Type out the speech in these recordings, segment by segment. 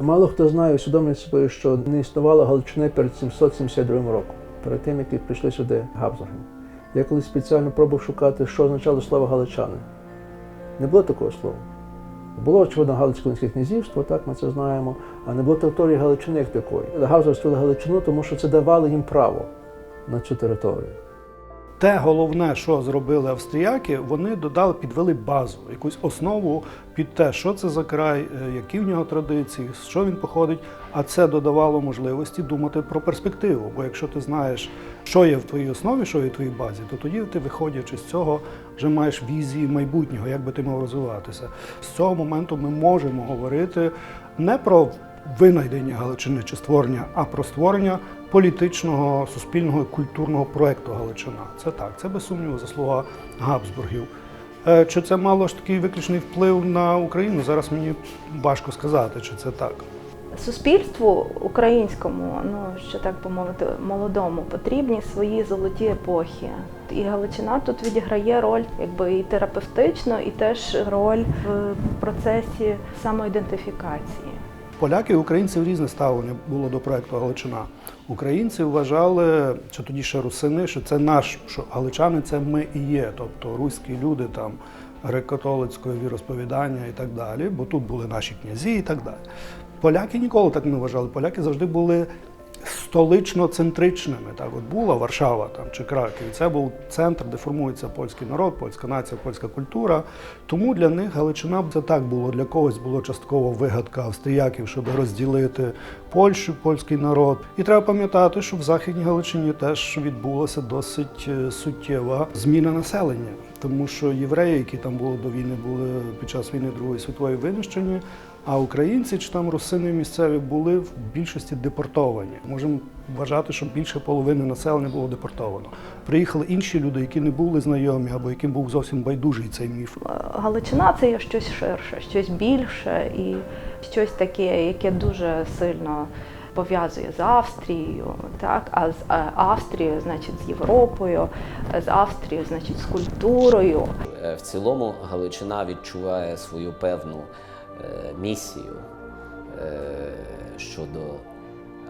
Мало хто знає усвідомлює собою, що не існувало Галичини перед 772 роком, перед тим, як прийшли сюди Габсбурги. Я колись спеціально пробував шукати, що означало слово галичани. Не було такого слова. Було, очевидно, Галицько-Линське князівство, так ми це знаємо, а не було території Галичини як такої. Габсбурги створили Галичину, тому що це давало їм право на цю територію. Те головне, що зробили австріяки, вони додали, підвели базу, якусь основу під те, що це за край, е, які в нього традиції, з що він походить. А це додавало можливості думати про перспективу. Бо якщо ти знаєш, що є в твоїй основі, що є в твоїй базі, то тоді ти, виходячи з цього, вже маєш візії майбутнього, як би ти мав розвиватися. З цього моменту ми можемо говорити не про винайдення Галичини чи створення, а про створення політичного, суспільного і культурного проекту Галичина. Це так, це без сумніву заслуга Габсбургів. Е, Чи це мало ж такий виключний вплив на Україну? Зараз мені важко сказати, чи це так. Суспільству українському, ну що так би мовити, молодому, потрібні свої золоті епохи. І Галичина тут відіграє роль якби і терапевтичну, і теж роль в процесі самоідентифікації. Поляки і українців різне ставлення було до проекту Галичина. Українці вважали, що тоді ще русини, що це наш, що галичани це ми і є, тобто руські люди там греко-католицького віросповідання і так далі, бо тут були наші князі і так далі. Поляки ніколи так не вважали. Поляки завжди були столично-центричними. Так, от була Варшава там чи Краків. Це був центр, де формується польський народ, польська нація, польська культура. Тому для них Галичина це так було. Для когось було частково вигадка австріяків, щоб розділити Польщу, польський народ. І треба пам'ятати, що в Західній Галичині теж відбулася досить е, суттєва зміна населення. Тому що євреї, які там були до війни, були під час війни Другої світової винищені, а українці чи там русини місцеві були в більшості депортовані. Можемо вважати, що більше половини населення було депортовано. Приїхали інші люди, які не були знайомі або яким був зовсім байдужий цей міф. Галичина це є щось ширше, щось більше і щось таке, яке дуже сильно пов'язує з Австрією, так а з е, Австрією, значить, з Європою, е, з Австрією, значить, з культурою. Е, В цілому Галичина відчуває свою певну місію е, щодо,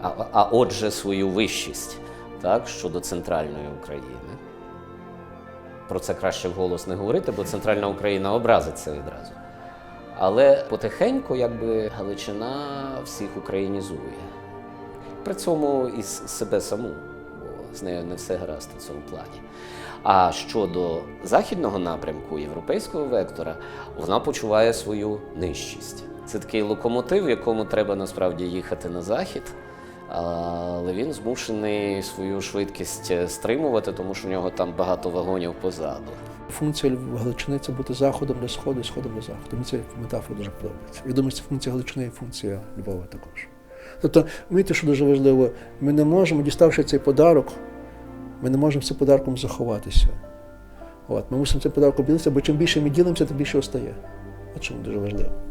а, а отже, свою вищість так, щодо центральної України. Про це краще вголос не говорити, бо центральна Україна образиться відразу. Але потихеньку, якби Галичина всіх українізує. При цьому і себе саму, з нею не все гаразд у цьому плані. А щодо західного напрямку, європейського вектора, вона почуває свою нижчість. Це такий локомотив, в якому треба насправді їхати на захід, але він змушений свою швидкість е, стримувати, тому що в нього там багато вагонів позаду. Функція Галичини це бути заходом для сходу сходом для заходу. Мені ця метафора дуже подобається. Я думаю, це функція Галичини і функція Львова також. Тобто, розумієте, що дуже важливо, ми не можемо, діставши цей подарок, ми не можемо цим подарком заховатися. От, ми мусимо цим подарком ділитися, бо чим більше ми ділимося, тим більше остає. От чому дуже важливо.